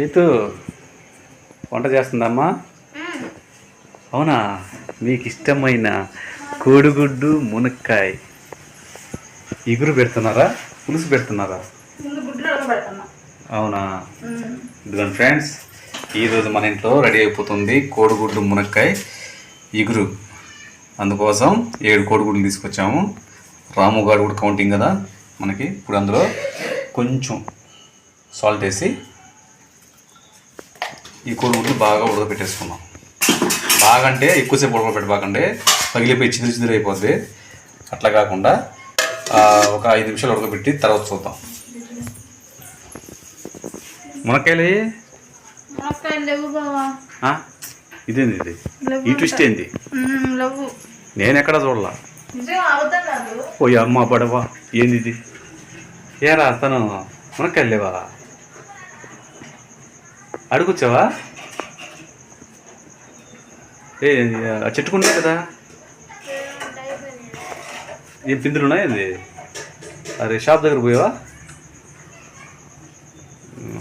చేతు వంట చేస్తుందమ్మా? అవునా? మీకు ఇష్టమైన కోడిగుడ్డు మునక్కాయ. ఇగురు పెడుతున్నారా? పులుసు పెడుతున్నారా? అవునా? ఇదిగోండి ఫ్రెండ్స్ ఈరోజు మన ఇంట్లో రెడీ అయిపోతుంది కోడిగుడ్డు మునక్కాయ ఇగురు. అందుకోసం ఏడు కోడిగుడ్లు తీసుకొచ్చాము. రాము గారు కూడా కౌంటింగ్ కదా మనకి. ఇప్పుడు అందులో కొంచెం సాల్ట్ వేసి ఈ కోడిగుడ్లు బాగా ఉడకబెట్టేసుకున్నాం బాగా అంటే ఎక్కువసేపు ఉడకబెట్టబాకండి. పగిలిపోయి చిదిరి చిదిరి అయిపోద్ది. అట్లా కాకుండా ఒక ఐదు నిమిషాలు ఉడకబెట్టి తర్వాత చూద్దాం. మునక్కాయలు? ఇదేంది ఇది? ఈ ట్విస్ట్ ఏంది? నేను ఎక్కడ చూడలా? ఓ అమ్మ పడవా. ఏంది ఇది? ఏరా తను? మునక్కాయలు లేవా? అడుగుచ్చావా? ఏ ఆ చెట్టుకున్నాయి కదా? ఏం పిందులు ఉన్నాయి ఏంది? అరే షాప్ దగ్గర పోయావా?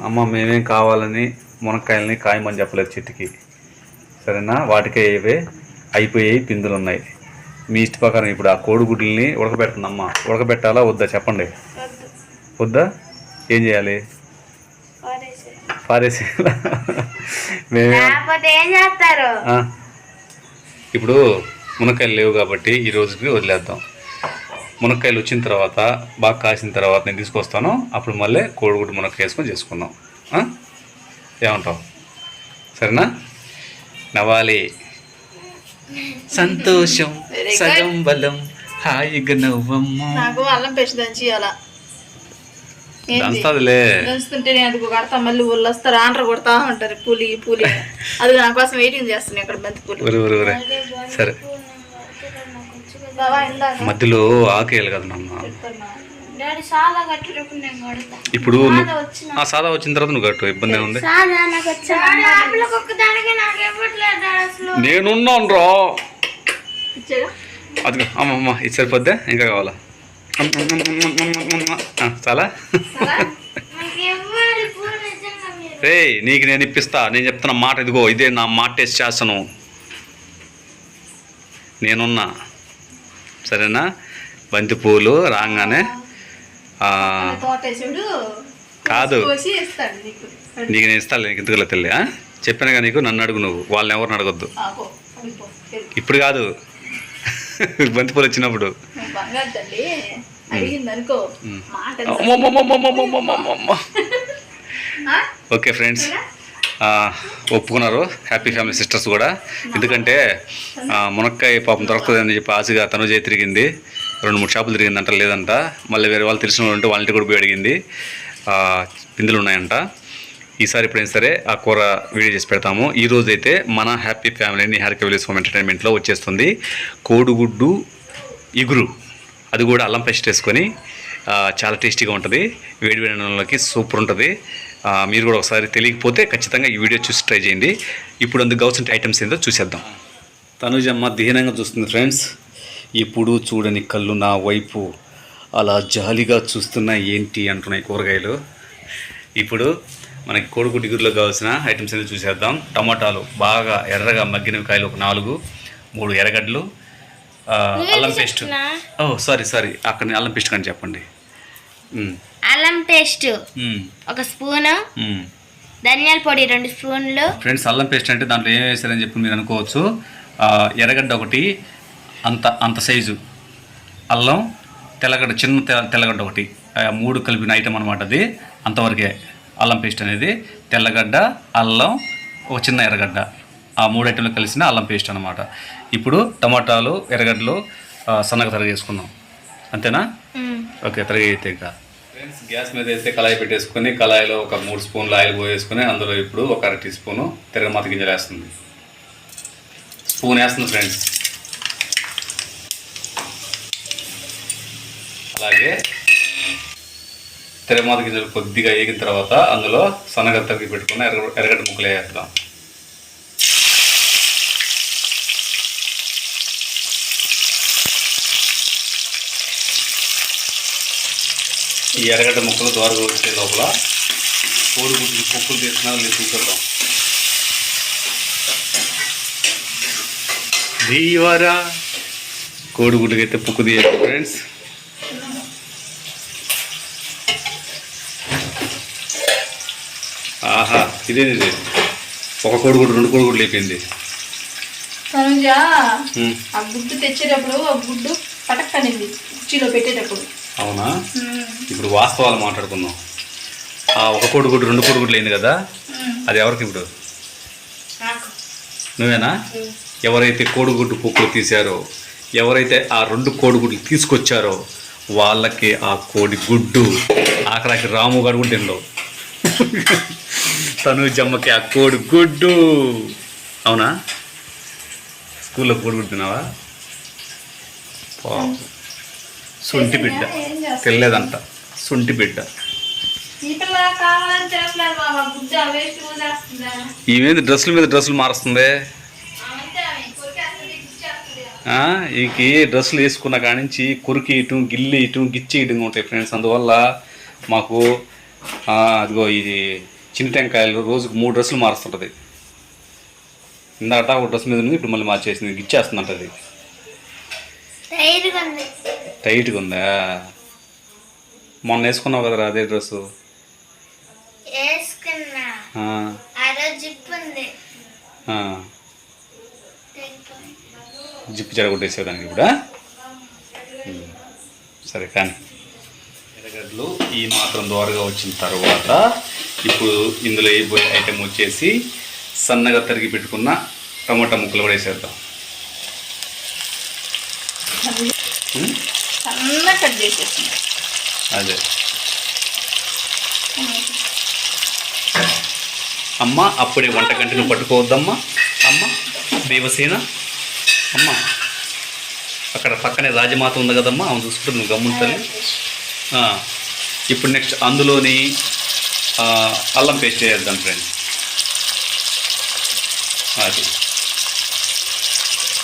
అమ్మ మేమేం కావాలని మునక్కాయలని కాయమని చెప్పలేదు చెట్టుకి. సరేనా? వాటికే ఇవే అయిపోయాయి పిందులు ఉన్నాయి. మీ ఇష్ట ప్రకారం ఇప్పుడు ఆ కోడిగుడ్లని ఉడకబెడుతుందమ్మా. ఉడకబెట్టాలా? వద్దా? చెప్పండి. వద్దా? ఏం చేయాలి? పారేసి చేస్తారు? ఇప్పుడు మునక్కాయలు లేవు కాబట్టి ఈ రోజుకి వదిలేద్దాం. మునక్కాయలు వచ్చిన తర్వాత బాగా కాసిన తర్వాత నేను తీసుకొస్తాను. అప్పుడు మళ్ళీ కోడిగుడ్డు మునక్కాయ వేసుకొని చేసుకుందాం? ఏమంటావు? సరేనా? నవ్వాలి. సంతోషం. సగం బలం హాయిగా నవ్వమ్మ. నాకు అల్లం పేస్ట్ దంచి దంచదులే దంచుతుంటే అది కడతా మళ్ళీ ఊళ్ళు వస్తారు ఆండ్ర కొడతా ఉంటారు పూలి పూలి అది నా వెయిటింగ్ చేస్తాను ఇక్కడ బంతి పూలు. సరే. మధ్యలో ఆకేయాలి కదా ఇప్పుడు ఆ సాదా వచ్చిన తర్వాత నువ్వు కట్టు ఇబ్బంది ఉంది? నేనున్నాను రా. అది అమ్మమ్మ ఇది సరిపోద్దా? ఇంకా కావాలా? చాలా? రే నీకు నేను ఇప్పిస్తా. నేను చెప్తున్న మాట ఇదిగో ఇదే నా మాట టేస్ట్ చేస్తాను. నేనున్నా. సరేనా? బంతి పూలు రాగానే ఆ, తోటేసుడు కాదు. నీకు. నీకు నేను ఇస్తాను నీకు ఎందుకు తెలియ చెప్పానుగా నీకు నన్ను అడుగు నువ్వు. వాళ్ళని ఎవరిని అడగొద్దు. ఇప్పుడు కాదు. బంతిపూలు వచ్చినప్పుడు. Okay friends. ఒప్పుకున్నారు. హ్యాపీ ఫ్యామిలీ సిస్టర్స్ కూడా. ఎందుకంటే మునక్కాయ పాపం దొరుకుతుందని చెప్పి ఆశగా తనుజే తిరిగింది. రెండు మూడు షాపులు తిరిగిందంట లేదంట. మళ్ళీ వేరే వాళ్ళు తెలిసిన వాళ్ళు ఉంటే వాళ్ళంటి కూడా పోయి అడిగింది. పిందులు ఉన్నాయంట. ఈసారి ఎప్పుడైనా సరే ఆ కూర వీడియో చేసి పెడతాము. ఈ అయితే మన happy family Niharika village home ఎంటర్టైన్మెంట్లో వచ్చేస్తుంది. కోడిగుడ్డు ఇగురు. అది కూడా అల్లం పేస్ట్ వేసుకొని చాలా టేస్టీగా ఉంటుంది. వేడి వేడి అన్నంలోకి సూపర్ ఉంటుంది. మీరు కూడా ఒకసారి తెలియకపోతే ఖచ్చితంగా ఈ వీడియో చూసి ట్రై చేయండి. ఇప్పుడు అందుకు కావాల్సిన ఐటమ్స్ ఏందో చూసేద్దాం. తనుజమ్మ దీనంగా చూస్తుంది ఫ్రెండ్స్. ఇప్పుడు చూడని కళ్ళు నా వైపు. అలా జాలిగా చూస్తున్నా ఏంటి అంటున్నాయి కూరగాయలు. ఇప్పుడు మనకి కోడిగుడ్డు గురిలో కావాల్సిన ఐటమ్స్ అనేది చూసేద్దాం. టమాటాలు బాగా ఎర్రగా మగ్గిన కాయలు ఒక నాలుగు మూడు ఎర్రగడ్డలు అల్లం పేస్ట్. ఓ సారీ సారీ. అక్కడ అల్లం పేస్ట్ కానీ చెప్పండి. అల్లం పేస్ట్. ఒక స్పూను. ధనియాల పొడి రెండు స్పూన్లు. ఫ్రెండ్స్ అల్లం పేస్ట్ అంటే దాంట్లో ఏం వేసారని చెప్పి మీరు అనుకోవచ్చు. ఎర్రగడ్డ ఒకటి అంత అంత సైజు. అల్లం తెల్లగడ్డ చిన్న తెల్లగడ్డ ఒకటి. మూడు కలిపిన ఐటమ్ అనమాట అది. అంతవరకే. అల్లం పేస్ట్ అనేది తెల్లగడ్డ అల్లం ఒక చిన్న ఎర్రగడ్డ. ఆ మూడు ఐటెంలు కలిసిన అల్లం పేస్ట్ అనమాట ఇప్పుడు టమాటాలు ఎర్రగడ్డలు సన్నగా తరిగి చేసుకుందాం అంతేనా. ఓకే తరిగి అయితే ఇంకా. ఫ్రెండ్స్ గ్యాస్ మీద అయితే కళాయి పెట్టేసుకొని కళాయిలో ఒక మూడు స్పూన్లు ఆయిల్ పోసేసుకొని అందులో ఇప్పుడు ఒక అర టీ స్పూను తిరగమాత గింజలు వేస్తుంది. స్పూన్ వేస్తుంది ఫ్రెండ్స్. అలాగే తెరమాత గింజలు కొద్దిగా వేగిన తర్వాత అందులో సన్నగా తగ్గి పెట్టుకుని ఎర్ర ఎర్రగడ్డ ముక్కలు వేసేద్దాం ఈ ఎర్రగడ్డ ముక్కలు దోరగా వచ్చే లోపల కోడిగుడ్లు పొక్కులు తీస్తున్నా లేదు చూసేద్దాం దీవరా కోడిగుడ్లకి అయితే పొక్కు తీయాలి ఫ్రెండ్స్ ఆహా ఇదేంది ఇది ఒక కోడిగుడ్డు రెండు తనుజ ఉమ్, ఆ గుడ్డు తెచ్చేటప్పుడు ఆ గుడ్డు పటక్కనింది కుర్చీలో పెట్టేటప్పుడు. అవునా? ఇప్పుడు వాస్తవాలు మాట్లాడుకుందాం. ఆ ఒక కోడిగుడ్డు రెండు కోడిగుడ్లు అయింది కదా? అది ఎవరికి ఇప్పుడు? నువ్వేనా? ఎవరైతే కోడిగుడ్డు పొక్కులు తీశారో ఎవరైతే ఆ రెండు కోడిగుడ్లు తీసుకొచ్చారో వాళ్ళకి ఆ కోడి గుడ్డు. ఆఖరాకి రాము గారు కూడా తిండవు తను జమ్మకి ఆ కోడి గుడ్డు. అవునా? స్కూల్లో కోడిగుడ్డు తిన్నావా? పాపం. సొంటి బిడ్డ. తెలియదంట. సొంటి బిడ్డ. ఈమెది డ్రెస్సుల మీద డ్రెస్సులు మారుస్తుంది? ఈకి డ్రెస్సులు వేసుకున్న కానించి కొరికి ఇయటం గిల్లి ఇయటం గిచ్చి ఇయటం ఉంటాయి ఫ్రెండ్స్. అందువల్ల మాకు అదిగో ఇది చిన్న టెంకాయలు రోజుకు మూడు డ్రెస్సులు మారుస్తుంటుంది. ఇందాక ఒక డ్రెస్ మీద ఉంది ఇప్పుడు మళ్ళీ మార్చేసింది గిచ్చేస్తుందంట అది. టైట్గా ఉందా? మొన్న వేసుకున్నావు కదరా అదే డ్రెస్సు. జిప్పు చెడగొట్టేసే దానికి ఇప్పుడు ఆ? ఉమ్, సరే కానీ. ఎర్రగడ్డలు ఈ మాత్రం దోరగా వచ్చిన తర్వాత ఇప్పుడు ఇందులో వేయబోయే ఐటెం వచ్చేసి సన్నగా తరిగి పెట్టుకున్న టమాటా ముక్కలు కూడా వేసేద్దాం అదే. అమ్మ అప్పుడే వంట గంటను పట్టుకోవద్దమ్మా. అమ్మ దేవసేన. అమ్మ అక్కడ పక్కనే రాజమాత ఉంది కదమ్మా ఆమె చూసుకుంటుంది నువ్వు గమ్ముంటుంది ఇప్పుడు నెక్స్ట్ అందులోని అల్లం పేస్ట్ చేద్దాం ఫ్రెండ్స్ అది.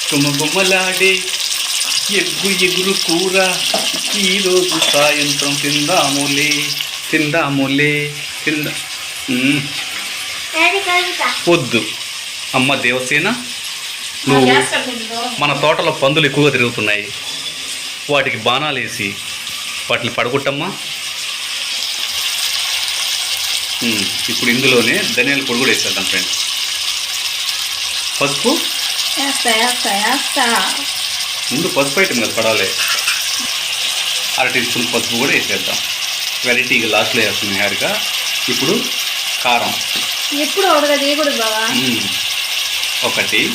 గుమ్మగుమ్మలాడే ఎగ్గు ఎగురు కూర. ఈరోజు సాయంత్రం తిందాములే తిందాములే తిందా వద్దు. అమ్మ దేవసేన నువ్వు మన తోటలో పందులు ఎక్కువగా తిరుగుతున్నాయి. వాటికి బాణాలు వేసి వాటిని పడగొట్టమ్మా. ఇప్పుడు ఇందులోనే ధనియాల పొడి కూడా వేసేద్దాం ఫ్రెండ్స్. పసుపు? ముందు పసుపు ఐటమ్ కదా పడాలి. అర టీ స్పూన్ పసుపు కూడా వేసేద్దాం. వెరైటీగా లాస్ట్లో వేస్తుంది హారిక ఇప్పుడు కారం. ఎప్పుడు ఒకటి.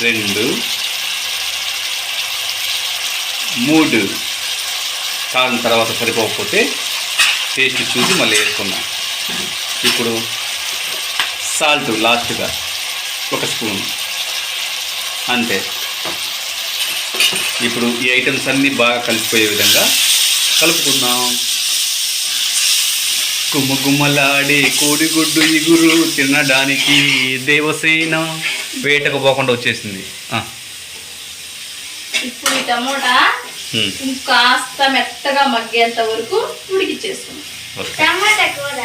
రెండు. మూడు కాలం తర్వాత సరిపోకపోతే టేస్ట్ చూసి మళ్ళీ వేసుకున్నాం. ఇప్పుడు సాల్ట్ లాస్ట్గా ఒక స్పూన్. అంతే. ఇప్పుడు ఈ ఐటమ్స్ అన్నీ బాగా కలిసిపోయే విధంగా కలుపుకుందాం. గుమ్మగుమ్మలాడే కోడిగుడ్డు ఇగురు తినడానికి దేవసేన వేటకు పోకుండా వచ్చేసింది. ఇప్పుడు టమోటా ఉమ్, ఇంకాస్త మెత్తగా మగ్గేంత వరకు ఉడికిచ్చేసుకుందాం ఓకే. టమాటా కూర.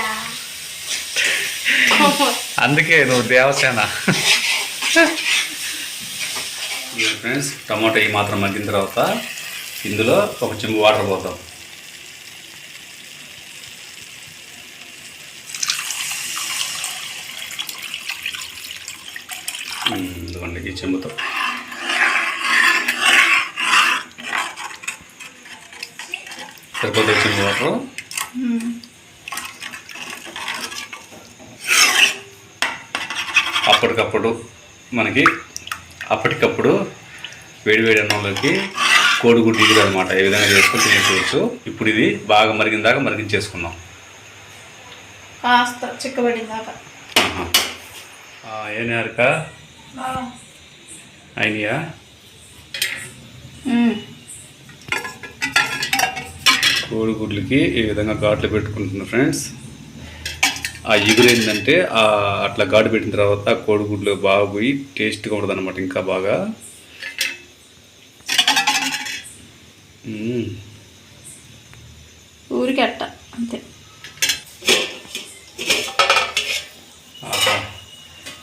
అందుకే నువ్వు దేవసేన. ఫ్రెండ్స్ టమాటో ఈ మాత్రం మగ్గిన తర్వాత ఇందులో ఒక చెంబు వాటర్ పోతాం ఉమ్, ఇదిగోండి ఈ చెంబుతో. సరిపోతుంది చెంబు వాటర్ అప్పటికప్పుడు మనకి అప్పటికప్పుడు వేడివేడి అన్నంలోకి కోడిగుడ్డు ఇగురు అనమాట ఏ విధంగా చేసుకొని తినేసుకోవచ్చు ఇప్పుడు ఇది బాగా మరిగిన దాకా మరిగించేసుకుందాం. కాస్త చిక్కబడిందాక ఆహా. ఆ, ఏం హారిక అయినయా కోడిగుడ్లకి ఈ విధంగా ఘాట్లు పెట్టుకుంటున్నాను ఫ్రెండ్స్. ఆ ఇగురు ఏంటంటే అట్లా ఘాటు పెట్టిన తర్వాత కోడిగుడ్లు బాగా పోయి టేస్ట్గా ఉంటుంది అనమాట ఇంకా బాగా. ఊరికి అట్ట అంతే.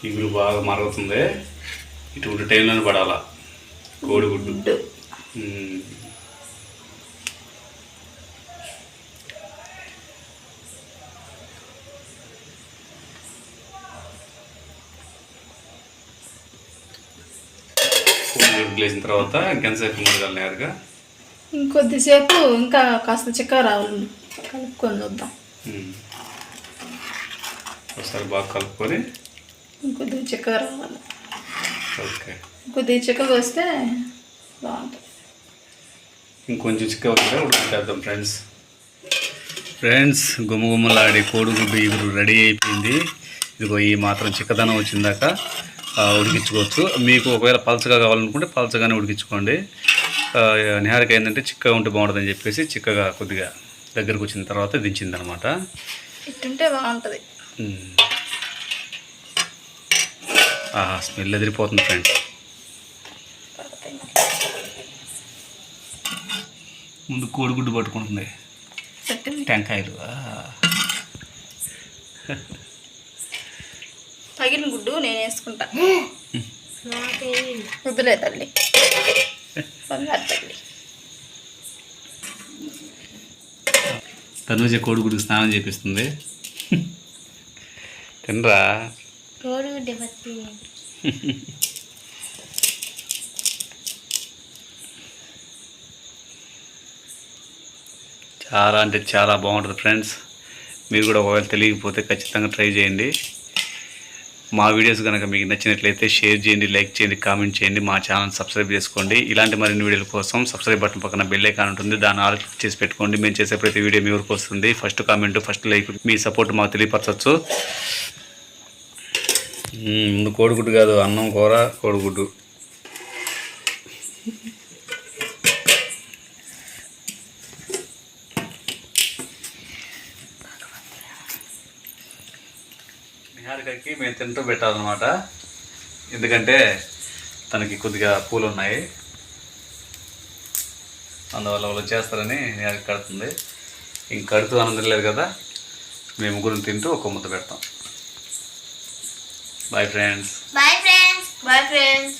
ఇగురు బాగా మరుగుతుంది ఇటువంటి టైంలో పడాలా కోడిగుడ్డు వేసిన తర్వాత ఇంకెంతసేపు మురగాలి నేరుగా? ఇంకొద్దిసేపు ఇంకా కాస్త చిక్క రావాలి కలుపుకొని చూద్దాం. ఒకసారి బాగా కలుపుకొని? ఇంకొద్దిగా చిక్క రావాలి. ఓకే. కొద్దిగా చిక్కగా వస్తే బాగుంటుంది. ఇంకొంచెం చిక్క అవుతుందా? ఉడికిద్దాం ఫ్రెండ్స్. ఫ్రెండ్స్ గుమ్మగుమ్మలాడి కోడిగుడ్డు ఇగురు రెడీ అయిపోయింది. ఇదిగో ఈ మాత్రం చిక్కదనం వచ్చిందాక. ఉడికించుకోవచ్చు. మీకు ఒకవేళ పలచగా కావాలనుకుంటే పలచగానే ఉడికించుకోండి. నిహారిక ఏంటంటే చిక్కగా ఉంటే బాగుంటుందని చెప్పేసి చిక్కగా కొద్దిగా దగ్గరకు వచ్చిన తర్వాత దించింది అనమాట ఇట్టుంటే బాగుంటుంది. ఆహా స్మెల్ ఎదిరిపోతుంది ఫ్రెండ్స్. ముందు కోడిగుడ్డు పట్టుకుంటుంది. టెంకాయలు. నేను వేసుకుంటా. వద్దులే తల్లి. బంగారు తల్లి. తనుజ కోడిగుడికి స్నానం చేపిస్తుంది. తినరా? కోడిగుడ్డ పత్తి. చాలా అంటే చాలా బాగుంటుంది ఫ్రెండ్స్. మీరు కూడా ఒకవేళ తెలియకపోతే ఖచ్చితంగా ట్రై చేయండి. మా వీడియోస్ కనుక మీకు నచ్చినట్లయితే షేర్ చేయండి లైక్ చేయండి కామెంట్ చేయండి మా ఛానల్ సబ్స్క్రైబ్ చేసుకోండి. ఇలాంటి మరిన్ని వీడియోల కోసం సబ్స్క్రైబ్ బటన్ పక్కన బెల్ ఐకాన్ ఉంటుంది. దాన్ని ఆల్ క్లిక్ చేసి పెట్టుకోండి. మేము చేసే ప్రతి వీడియో మీ వరకు వస్తుంది. ఫస్ట్ కామెంట్ ఫస్ట్ లైక్ మీ సపోర్ట్ మాకు తెలియపరచచ్చు ముందు కోడిగుడ్డు కాదు అన్నం కూర కోడిగుడ్డు. నిహారికకి మేము తింటూ పెట్టాలన్నమాట. ఎందుకంటే తనకి కొద్దిగా పూలు ఉన్నాయి అందువల్ల వాళ్ళు చేస్తారని నిహారిక కడుతుంది. ఇంక కడుతూ ఆనందం లేదు కదా మేము ముగ్గురు తింటూ ఒక ముద్ద పెడతాం. Bye friends bye friends bye friends